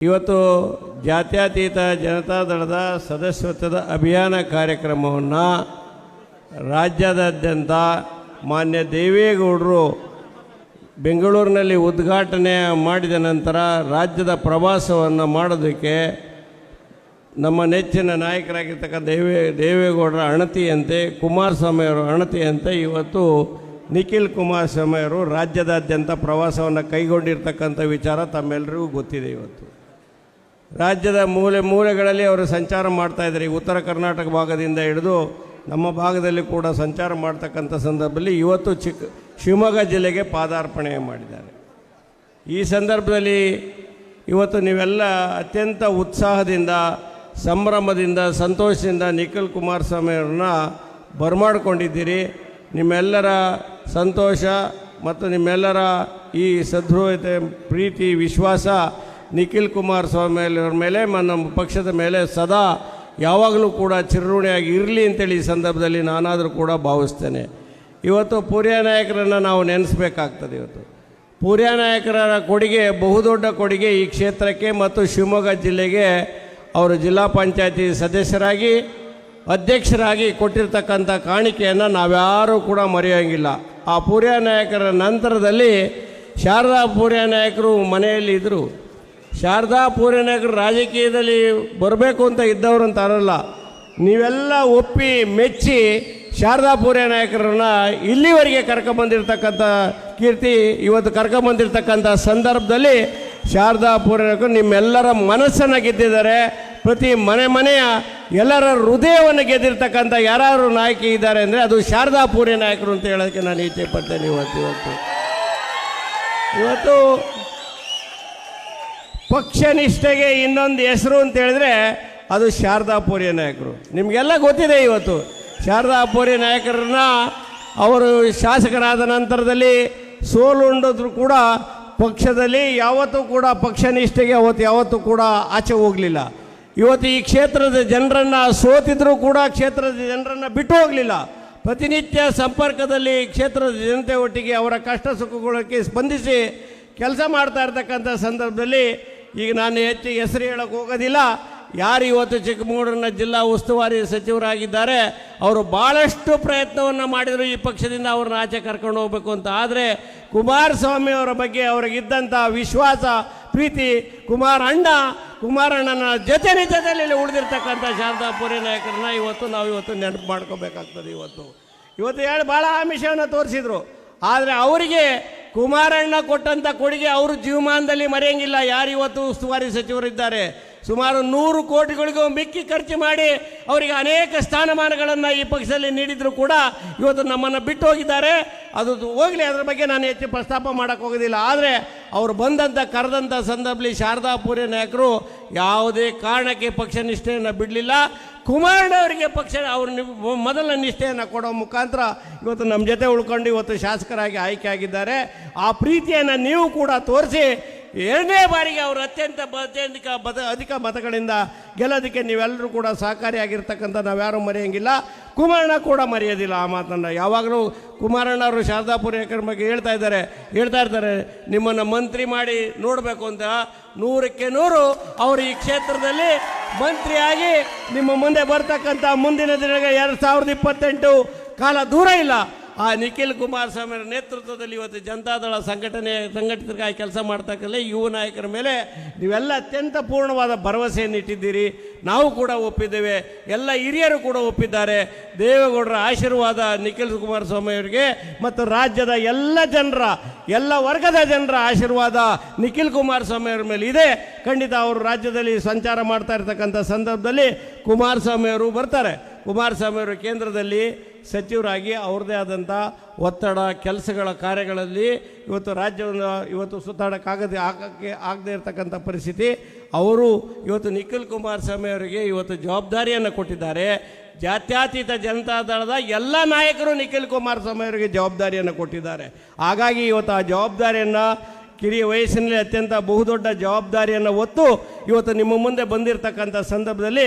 ಇವತ್ತು ಜಾತ್ಯತೀತ ಜನತಾದಳದ ಸದಸ್ಯತ್ವದ ಅಭಿಯಾನ ಕಾರ್ಯಕ್ರಮವನ್ನು ರಾಜ್ಯದಾದ್ಯಂತ ಮಾನ್ಯ ದೇವೇಗೌಡರು ಬೆಂಗಳೂರಿನಲ್ಲಿ ಉದ್ಘಾಟನೆ ಮಾಡಿದ ನಂತರ ರಾಜ್ಯದ ಪ್ರವಾಸವನ್ನು ಮಾಡೋದಕ್ಕೆ ನಮ್ಮ ನೆಚ್ಚಿನ ನಾಯಕರಾಗಿರ್ತಕ್ಕಂಥ ದೇವೇ, ದೇವೇಗೌಡರ ಅಣತಿಯಂತೆ ಕುಮಾರಸ್ವಾಮಿ ಅವರ ಅಣತಿಯಂತೆ ಇವತ್ತು ನಿಖಿಲ್ ಕುಮಾರಸ್ವಾಮಿ ಅವರು ರಾಜ್ಯದಾದ್ಯಂತ ಪ್ರವಾಸವನ್ನು ಕೈಗೊಂಡಿರ್ತಕ್ಕಂಥ ವಿಚಾರ ತಮ್ಮೆಲ್ಲರಿಗೂ ಗೊತ್ತಿದೆ ಇವತ್ತು. ರಾಜ್ಯದ ಮೂಲೆ ಮೂಲೆಗಳಲ್ಲಿ ಅವರು ಸಂಚಾರ ಮಾಡ್ತಾ ಇದ್ದಾರೆ. ಉತ್ತರ ಕರ್ನಾಟಕ ಭಾಗದಿಂದ ಹಿಡಿದು ನಮ್ಮ ಭಾಗದಲ್ಲಿ ಕೂಡ ಸಂಚಾರ ಮಾಡ್ತಕ್ಕಂಥ ಸಂದರ್ಭದಲ್ಲಿ ಇವತ್ತು ಚಿಕ್ಕ ಶಿವಮೊಗ್ಗ ಜಿಲ್ಲೆಗೆ ಪಾದಾರ್ಪಣೆ ಮಾಡಿದ್ದಾರೆ. ಈ ಸಂದರ್ಭದಲ್ಲಿ ಇವತ್ತು ನೀವೆಲ್ಲ ಅತ್ಯಂತ ಉತ್ಸಾಹದಿಂದ, ಸಂಭ್ರಮದಿಂದ, ಸಂತೋಷದಿಂದ ನಿಖಿಲ್ ಕುಮಾರಸ್ವಾಮಿ ಅವ್ರನ್ನ ಬರಮಾಡ್ಕೊಂಡಿದ್ದೀರಿ. ನಿಮ್ಮೆಲ್ಲರ ಸಂತೋಷ ಮತ್ತು ನಿಮ್ಮೆಲ್ಲರ ಈ ಸದೃಢತೆ ಪ್ರೀತಿ, ವಿಶ್ವಾಸ ನಿಖಿಲ್ ಕುಮಾರಸ್ವಾಮಿ ಅವ್ರ ಮೇಲೆ ನಮ್ಮ ಪಕ್ಷದ ಮೇಲೆ ಸದಾ ಯಾವಾಗಲೂ ಕೂಡ ಚಿರಋಣಿಯಾಗಿ ಇರಲಿ ಅಂತೇಳಿ ಈ ಸಂದರ್ಭದಲ್ಲಿ ನಾನಾದರೂ ಕೂಡ ಭಾವಿಸ್ತೇನೆ. ಇವತ್ತು ಪೂರ್ಯ ನಾಯಕರನ್ನು ನಾವು ನೆನೆಸ್ಬೇಕಾಗ್ತದೆ ಇವತ್ತು. ಪೂರ್ಯ ನಾಯಕರ ಕೊಡುಗೆ, ಬಹುದೊಡ್ಡ ಕೊಡುಗೆ ಈ ಕ್ಷೇತ್ರಕ್ಕೆ ಮತ್ತು ಶಿವಮೊಗ್ಗ ಜಿಲ್ಲೆಗೆ ಅವರು ಜಿಲ್ಲಾ ಪಂಚಾಯತಿ ಸದಸ್ಯರಾಗಿ, ಅಧ್ಯಕ್ಷರಾಗಿ ಕೊಟ್ಟಿರ್ತಕ್ಕಂಥ ಕಾಣಿಕೆಯನ್ನು ನಾವ್ಯಾರೂ ಕೂಡ ಮರೆಯೋಂಗಿಲ್ಲ. ಆ ಪೂರ್ಯ ನಾಯಕರ ನಂತರದಲ್ಲಿ ಶಾರದಾ ಪೂರ್ಯ ನಾಯಕರು ಮನೆಯಲ್ಲಿ ಇದ್ದರು ಶಾರದಾ ಪೂರ್ಯ ನಾಯಕರು ರಾಜಕೀಯದಲ್ಲಿ ಬರಬೇಕು ಅಂತ ಇದ್ದವರು ಅಂತ ಅರಲ್ಲ. ನೀವೆಲ್ಲ ಒಪ್ಪಿ ಮೆಚ್ಚಿ ಶಾರದಾ ಪೂರ್ಯ ನಾಯಕರನ್ನ ಇಲ್ಲಿವರೆಗೆ ಕರ್ಕೊಂಬಂದಿರ್ತಕ್ಕಂಥ ಕೀರ್ತಿ ಇವತ್ತು ಕರ್ಕೊಂಬಂದಿರ್ತಕ್ಕಂಥ ಸಂದರ್ಭದಲ್ಲಿ ಶಾರದಾ ಪೂರ್ಯ ನಿಮ್ಮೆಲ್ಲರ ಮನಸ್ಸನ್ನು ಗೆದ್ದಿದ್ದಾರೆ. ಪ್ರತಿ ಮನೆ ಮನೆಯ ಎಲ್ಲರ ಹೃದಯವನ್ನು ಗೆದ್ದಿರ್ತಕ್ಕಂಥ ಯಾರು ನಾಯಕಿ ಇದ್ದಾರೆ ಅಂದರೆ ಅದು ಶಾರದಾ ಪೂರ್ಯ ನಾಯಕರು ಅಂತ ಹೇಳೋದಕ್ಕೆ ನಾನು ಇಚ್ಛೆ ಪಡ್ತೇನೆ ಇವತ್ತು ಇವತ್ತು. ಇವತ್ತು ಪಕ್ಷ ನಿಷ್ಠೆಗೆ ಇನ್ನೊಂದು ಹೆಸರು ಅಂತ ಹೇಳಿದ್ರೆ ಅದು ಶಾರದಾಪುರಿ ನಾಯಕರು. ನಿಮಗೆಲ್ಲ ಗೊತ್ತಿದೆ ಇವತ್ತು. ಶಾರದಾಪುರಿ ನಾಯಕರನ್ನ ಅವರು ಶಾಸಕರಾದ ನಂತರದಲ್ಲಿ ಸೋಲುಂಡಿದ್ರು ಕೂಡ ಪಕ್ಷದಲ್ಲಿ, ಯಾವತ್ತೂ ಕೂಡ ಪಕ್ಷ ನಿಷ್ಠೆಗೆ ಅವತ್ತು ಯಾವತ್ತೂ ಕೂಡ ಆಚೆ ಹೋಗಲಿಲ್ಲ. ಇವತ್ತು ಈ ಕ್ಷೇತ್ರದ ಜನರನ್ನು ಸೋತಿದ್ರೂ ಕೂಡ ಕ್ಷೇತ್ರದ ಜನರನ್ನು ಬಿಟ್ಟು ಹೋಗಲಿಲ್ಲ. ಪ್ರತಿನಿತ್ಯ ಸಂಪರ್ಕದಲ್ಲಿ ಕ್ಷೇತ್ರದ ಜನತೆ ಒಟ್ಟಿಗೆ ಅವರ ಕಷ್ಟ ಸುಖಗಳಿಗೆ ಸ್ಪಂದಿಸಿ ಕೆಲಸ ಮಾಡ್ತಾ ಇರ್ತಕ್ಕಂಥ ಸಂದರ್ಭದಲ್ಲಿ ಈಗ ನಾನು ಹೆಚ್ಚು ಹೆಸರು ಹೇಳಕ್ಕೆ ಹೋಗೋದಿಲ್ಲ. ಯಾರು ಇವತ್ತು ಚಿಕ್ಕಮಗಳೂರಿನ ಜಿಲ್ಲಾ ಉಸ್ತುವಾರಿ ಸಚಿವರಾಗಿದ್ದಾರೆ, ಅವರು ಭಾಳಷ್ಟು ಪ್ರಯತ್ನವನ್ನು ಮಾಡಿದರು ಈ ಪಕ್ಷದಿಂದ ಅವ್ರನ್ನ ಆಚೆ ಕರ್ಕೊಂಡು ಹೋಗಬೇಕು ಅಂತ. ಆದರೆ ಕುಮಾರಸ್ವಾಮಿ ಅವರ ಬಗ್ಗೆ ಅವ್ರಿಗಿದ್ದಂಥ ವಿಶ್ವಾಸ, ಪ್ರೀತಿ, ಕುಮಾರ ಅಣ್ಣ ಕುಮಾರಣ್ಣನ ಜೊತೆ ನಿಜದಲ್ಲಿ ಇಲ್ಲಿ ಉಳಿದಿರ್ತಕ್ಕಂಥ ಶಾರದಾ ಪೂರ್ಯ ನಾಯಕರನ್ನ ಇವತ್ತು ನಾವು ಇವತ್ತು ನೆನಪು ಮಾಡ್ಕೋಬೇಕಾಗ್ತದೆ ಇವತ್ತು. ಇವತ್ತು ಹೇಳಿ ಭಾಳ ಆಮಿಷವನ್ನು ತೋರಿಸಿದ್ರು. ಆದರೆ ಅವರಿಗೆ ಕುಮಾರಣ್ಣ ಕೊಟ್ಟಂಥ ಕೊಡುಗೆ ಅವರು ಜೀವಮಾನದಲ್ಲಿ ಮರೆಯಂಗಿಲ್ಲ. ಯಾರು ಇವತ್ತು ಉಸ್ತುವಾರಿ ಸಚಿವರಿದ್ದಾರೆ? ಸುಮಾರು ನೂರು ಕೋಟಿಗಳಿಗೂ ಮಿಕ್ಕಿ ಖರ್ಚು ಮಾಡಿ ಅವರಿಗೆ ಅನೇಕ ಸ್ಥಾನಮಾನಗಳನ್ನು ಈ ಪಕ್ಷದಲ್ಲಿ ನೀಡಿದರೂ ಕೂಡ ಇವತ್ತು ನಮ್ಮನ್ನು ಬಿಟ್ಟು ಹೋಗಿದ್ದಾರೆ. ಅದು ಹೋಗಲಿ, ಅದರ ಬಗ್ಗೆ ನಾನು ಹೆಚ್ಚು ಪ್ರಸ್ತಾಪ ಮಾಡೋಕ್ಕೆ ಹೋಗೋದಿಲ್ಲ. ಆದರೆ ಅವರು ಬಂದಂಥ ಕರೆದಂಥ ಸಂದರ್ಭದಲ್ಲಿ ಶಾರದಾಪುರಿ ನಾಯಕರು ಯಾವುದೇ ಕಾರಣಕ್ಕೆ ಪಕ್ಷ ನಿಷ್ಠೆಯನ್ನು ಬಿಡಲಿಲ್ಲ. ಕುಮಾರಣ್ಣ ಅವರಿಗೆ ಪಕ್ಷ, ಅವರು ಮೊದಲ ನಿಷ್ಠೆಯನ್ನು ಕೊಡೋ ಮುಖಾಂತರ ಇವತ್ತು ನಮ್ಮ ಜೊತೆ ಉಳ್ಕೊಂಡು ಇವತ್ತು ಶಾಸಕರಾಗಿ ಆಯ್ಕೆ ಆಗಿದ್ದಾರೆ. ಆ ಪ್ರೀತಿಯನ್ನು ನೀವು ಕೂಡ ತೋರಿಸಿ ಎರಡನೇ ಬಾರಿಗೆ ಅವರು ಅತ್ಯಂತ ಅತ್ಯಂತಿಕ ಅತ್ಯಂತ ಮತ, ಅಧಿಕ ಮತಗಳಿಂದ ಗೆಲ್ಲೋದಕ್ಕೆ ನೀವೆಲ್ಲರೂ ಕೂಡ ಸಹಕಾರಿಯಾಗಿರ್ತಕ್ಕಂಥ ನಾವ್ಯಾರೂ ಮರೆಯಂಗಿಲ್ಲ. ಕುಮಾರಣ್ಣ ಕೂಡ ಮರೆಯೋದಿಲ್ಲ ಆ ಮಾತನ್ನು. ಯಾವಾಗಲೂ ಕುಮಾರಣ್ಣ ಅವರು ಶಾರದಾಪುರ ಬಗ್ಗೆ ಹೇಳ್ತಾ ಇದ್ದಾರೆ. ಹೇಳ್ತಾ ಇರ್ತಾರೆ, ನಿಮ್ಮನ್ನು ಮಂತ್ರಿ ಮಾಡಿ ನೋಡಬೇಕು ಅಂತ. ನೂರಕ್ಕೆ ನೂರು ಅವರು ಈ ಕ್ಷೇತ್ರದಲ್ಲಿ ಮಂತ್ರಿಯಾಗಿ ನಿಮ್ಮ ಮುಂದೆ ಬರ್ತಕ್ಕಂಥ ಮುಂದಿನ ದಿನಗಳ ಎರಡು ಸಾವಿರದ ಇಪ್ಪತ್ತೆಂಟು ಕಾಲ ದೂರ ಇಲ್ಲ. ಆ ನಿಖಿಲ್ ಕುಮಾರಸ್ವಾಮಿ ಅವರ ನೇತೃತ್ವದಲ್ಲಿ ಇವತ್ತು ಜನತಾದಳ ಸಂಘಟನೆ ಸಂಘಟಿತರಿಗಾಗಿ ಕೆಲಸ ಮಾಡ್ತಕ್ಕಲ್ಲ ಯುವ ನಾಯಕರ ಮೇಲೆ ನೀವೆಲ್ಲ ಅತ್ಯಂತ ಪೂರ್ಣವಾದ ಭರವಸೆಯನ್ನು ಇಟ್ಟಿದ್ದೀರಿ. ನಾವು ಕೂಡ ಒಪ್ಪಿದ್ದೇವೆ. ಎಲ್ಲ ಹಿರಿಯರು ಕೂಡ ಒಪ್ಪಿದ್ದಾರೆ. ದೇವೇಗೌಡರ ಆಶೀರ್ವಾದ ನಿಖಿಲ್ ಕುಮಾರಸ್ವಾಮಿ ಅವರಿಗೆ ಮತ್ತು ರಾಜ್ಯದ ಎಲ್ಲ ಜನರ, ಎಲ್ಲ ವರ್ಗದ ಜನರ ಆಶೀರ್ವಾದ ನಿಖಿಲ್ ಕುಮಾರಸ್ವಾಮಿ ಅವರ ಮೇಲೆ ಇದೆ. ಖಂಡಿತ ಅವರು ರಾಜ್ಯದಲ್ಲಿ ಸಂಚಾರ ಮಾಡ್ತಾ ಇರ್ತಕ್ಕಂಥ ಸಂದರ್ಭದಲ್ಲಿ ಕುಮಾರಸ್ವಾಮಿ ಅವರು ಬರ್ತಾರೆ. ಕುಮಾರಸ್ವಾಮಿ ಅವರು ಕೇಂದ್ರದಲ್ಲಿ ಸಚಿವರಾಗಿ ಅವ್ರದ್ದೇ ಆದಂಥ ಒತ್ತಡ, ಕೆಲಸಗಳ ಕಾರ್ಯಗಳಲ್ಲಿ ಇವತ್ತು ರಾಜ್ಯವನ್ನು ಇವತ್ತು ಸುತ್ತಾಡೋಕ್ಕಾಗದೆ ಆಗಕ್ಕೆ ಆಗದೇ ಇರತಕ್ಕಂಥ ಪರಿಸ್ಥಿತಿ. ಅವರು ಇವತ್ತು ನಿಖಿಲ್ ಕುಮಾರಸ್ವಾಮಿ ಅವರಿಗೆ ಇವತ್ತು ಜವಾಬ್ದಾರಿಯನ್ನು ಕೊಟ್ಟಿದ್ದಾರೆ. ಜಾತ್ಯತೀತ ಜನತಾದಳದ ಎಲ್ಲ ನಾಯಕರು ನಿಖಿಲ್ ಕುಮಾರಸ್ವಾಮಿ ಅವರಿಗೆ ಜವಾಬ್ದಾರಿಯನ್ನು ಕೊಟ್ಟಿದ್ದಾರೆ. ಹಾಗಾಗಿ ಇವತ್ತು ಆ ಜವಾಬ್ದಾರಿಯನ್ನು ಕಿರಿಯ ವಯಸ್ಸಿನಲ್ಲಿ ಅತ್ಯಂತ ಬಹುದೊಡ್ಡ ಜವಾಬ್ದಾರಿಯನ್ನು ಹೊತ್ತು ಇವತ್ತು ನಿಮ್ಮ ಮುಂದೆ ಬಂದಿರತಕ್ಕಂಥ ಸಂದರ್ಭದಲ್ಲಿ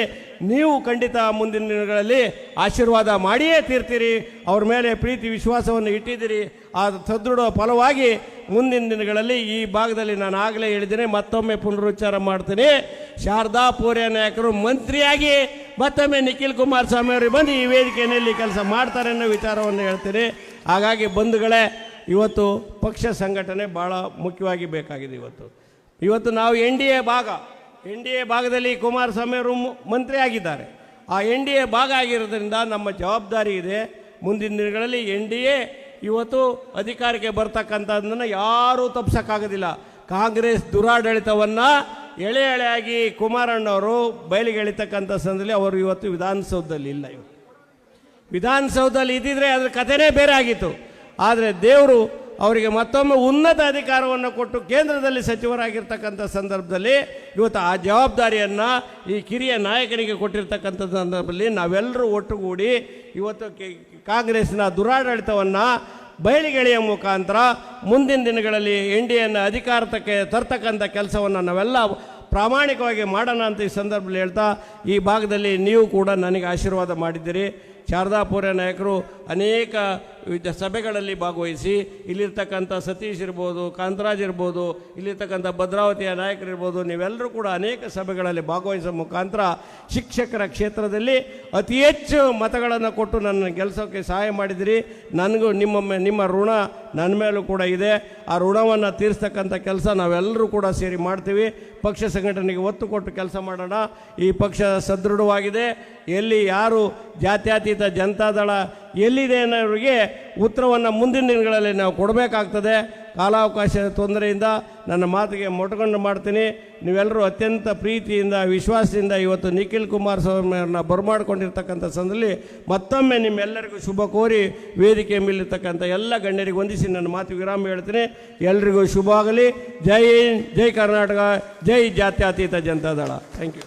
ನೀವು ಖಂಡಿತ ಮುಂದಿನ ದಿನಗಳಲ್ಲಿ ಆಶೀರ್ವಾದ ಮಾಡಿಯೇ ತೀರ್ತೀರಿ. ಅವ್ರ ಮೇಲೆ ಪ್ರೀತಿ, ವಿಶ್ವಾಸವನ್ನು ಇಟ್ಟಿದ್ದೀರಿ. ಆ ಸದೃಢ ಫಲವಾಗಿ ಮುಂದಿನ ದಿನಗಳಲ್ಲಿ ಈ ಭಾಗದಲ್ಲಿ ನಾನು ಆಗಲೇ ಹೇಳಿದ್ದೀನಿ, ಮತ್ತೊಮ್ಮೆ ಪುನರುಚ್ಚಾರ ಮಾಡ್ತೀನಿ. ಶಾರದಾ ಪೂರ್ಯ ನಾಯಕರು ಮಂತ್ರಿಯಾಗಿ ಮತ್ತೊಮ್ಮೆ ನಿಖಿಲ್ ಕುಮಾರಸ್ವಾಮಿ ಅವರು ಬಂದು ಈ ವೇದಿಕೆಯಲ್ಲಿ ಕೆಲಸ ಮಾಡ್ತಾರೆ ಅನ್ನೋ ವಿಚಾರವನ್ನು ಹೇಳ್ತೀನಿ. ಹಾಗಾಗಿ ಬಂಧುಗಳೇ ಇವತ್ತು ಪಕ್ಷ ಸಂಘಟನೆ ಭಾಳ ಮುಖ್ಯವಾಗಿ ಬೇಕಾಗಿದೆ ಇವತ್ತು. ಇವತ್ತು ನಾವು ಎನ್ ಡಿ ಎ ಭಾಗ, ಎನ್ ಡಿ ಎ ಭಾಗದಲ್ಲಿ ಕುಮಾರಸ್ವಾಮಿ ಅವರು ಮಂತ್ರಿ ಆಗಿದ್ದಾರೆ. ಆ ಎನ್ ಡಿ ಎ ಭಾಗ ಆಗಿರೋದ್ರಿಂದ ನಮ್ಮ ಜವಾಬ್ದಾರಿ ಇದೆ. ಮುಂದಿನ ದಿನಗಳಲ್ಲಿ ಎನ್ ಡಿ ಎ ಇವತ್ತು ಅಧಿಕಾರಕ್ಕೆ ಬರ್ತಕ್ಕಂಥದ್ದನ್ನು ಯಾರೂ ತಪ್ಪಿಸೋಕ್ಕಾಗೋದಿಲ್ಲ ಕಾಂಗ್ರೆಸ್ ದುರಾಡಳಿತವನ್ನು ಎಳೆ ಎಳೆಯಾಗಿ ಕುಮಾರಣ್ಣವರು ಬಯಲಿಗೆ ಎಳಿತಕ್ಕಂಥ ಸಂದರ್ಭದಲ್ಲಿ ಅವರು ಇವತ್ತು ವಿಧಾನಸೌಧದಲ್ಲಿ ಇಲ್ಲ ಇವತ್ತು ವಿಧಾನಸೌಧದಲ್ಲಿ ಇದ್ದಿದ್ರೆ ಅದ್ರ ಕಥೆನೇ ಬೇರೆ ಆಗಿತ್ತು. ಆದರೆ ದೇವರು ಅವರಿಗೆ ಮತ್ತೊಮ್ಮೆ ಉನ್ನತ ಅಧಿಕಾರವನ್ನು ಕೊಟ್ಟು ಕೇಂದ್ರದಲ್ಲಿ ಸಚಿವರಾಗಿರ್ತಕ್ಕಂಥ ಸಂದರ್ಭದಲ್ಲಿ ಇವತ್ತು ಆ ಜವಾಬ್ದಾರಿಯನ್ನು ಈ ಕಿರಿಯ ನಾಯಕನಿಗೆ ಕೊಟ್ಟಿರ್ತಕ್ಕಂಥ ಸಂದರ್ಭದಲ್ಲಿ ನಾವೆಲ್ಲರೂ ಒಟ್ಟುಗೂಡಿ ಇವತ್ತು ಕಾಂಗ್ರೆಸ್ನ ದುರಾಡಳಿತವನ್ನು ಬಯಲಿಗೆಳೆಯ ಮುಖಾಂತರ ಮುಂದಿನ ದಿನಗಳಲ್ಲಿ ಎನ್ ಡಿ ಎನ್ನ ಅಧಿಕಾರಕ್ಕೆ ತರ್ತಕ್ಕಂಥ ಕೆಲಸವನ್ನು ನಾವೆಲ್ಲ ಪ್ರಾಮಾಣಿಕವಾಗಿ ಮಾಡೋಣ ಅಂತ ಈ ಸಂದರ್ಭದಲ್ಲಿ ಹೇಳ್ತಾ ಈ ಭಾಗದಲ್ಲಿ ನೀವು ಕೂಡ ನನಗೆ ಆಶೀರ್ವಾದ ಮಾಡಿದ್ದೀರಿ. ಶಾರದಾ ಪೂರ್ಯ ನಾಯಕರು ಅನೇಕ ಸಭೆಗಳಲ್ಲಿ ಭಾಗವಹಿಸಿ, ಇಲ್ಲಿರ್ತಕ್ಕಂಥ ಸತೀಶ್ ಇರ್ಬೋದು, ಕಾಂತರಾಜ್ ಇರ್ಬೋದು, ಇಲ್ಲಿರ್ತಕ್ಕಂಥ ಭದ್ರಾವತಿಯ ನಾಯಕರಿರ್ಬೋದು ನೀವೆಲ್ಲರೂ ಕೂಡ ಅನೇಕ ಸಭೆಗಳಲ್ಲಿ ಭಾಗವಹಿಸೋ ಮುಖಾಂತರ ಶಿಕ್ಷಕರ ಕ್ಷೇತ್ರದಲ್ಲಿ ಅತಿ ಹೆಚ್ಚು ಮತಗಳನ್ನು ಕೊಟ್ಟು ನನ್ನ ಕೆಲಸಕ್ಕೆ ಸಹಾಯ ಮಾಡಿದಿರಿ. ನನಗೂ ನಿಮ್ಮ ನಿಮ್ಮ ಋಣ ನನ್ನ ಮೇಲೂ ಕೂಡ ಇದೆ. ಆ ಋಣವನ್ನು ತೀರಿಸ್ತಕ್ಕಂಥ ಕೆಲಸ ನಾವೆಲ್ಲರೂ ಕೂಡ ಸೇರಿ ಮಾಡ್ತೀವಿ. ಪಕ್ಷ ಸಂಘಟನೆಗೆ ಒತ್ತು ಕೊಟ್ಟು ಕೆಲಸ ಮಾಡೋಣ. ಈ ಪಕ್ಷ ಸದೃಢವಾಗಿದೆ. ಎಲ್ಲಿ ಯಾರು ಜಾತ್ಯತೀತ ಜನತಾದಳ ಎಲ್ಲಿದೆ ಅನ್ನೋರಿಗೆ ಉತ್ತರವನ್ನು ಮುಂದಿನ ದಿನಗಳಲ್ಲಿ ನಾವು ಕೊಡಬೇಕಾಗ್ತದೆ. ಕಾಲಾವಕಾಶದ ತೊಂದರೆಯಿಂದ ನನ್ನ ಮಾತಿಗೆ ಮೊಟಕೊಂಡು ಮಾಡ್ತೀನಿ. ನೀವೆಲ್ಲರೂ ಅತ್ಯಂತ ಪ್ರೀತಿಯಿಂದ, ವಿಶ್ವಾಸದಿಂದ ಇವತ್ತು ನಿಖಿಲ್ ಕುಮಾರಸ್ವಾಮಿ ಅವ್ರನ್ನ ಬರಮಾಡ್ಕೊಂಡಿರ್ತಕ್ಕಂಥ ಸಂದರ್ಭದಲ್ಲಿ ಮತ್ತೊಮ್ಮೆ ನಿಮ್ಮೆಲ್ಲರಿಗೂ ಶುಭ ಕೋರಿ ವೇದಿಕೆ ಮೇಲಿರ್ತಕ್ಕಂಥ ಎಲ್ಲ ಗಣ್ಯರಿಗೆ ವಂದಿಸಿ ನನ್ನ ಮಾತು ವಿರಾಮ ಹೇಳ್ತೀನಿ. ಎಲ್ರಿಗೂ ಶುಭ ಆಗಲಿ ಜೈ ಜೈ ಕರ್ನಾಟಕ, ಜೈ ಜಾತ್ಯತೀತ ಜನತಾದಳ ಥ್ಯಾಂಕ್ ಯು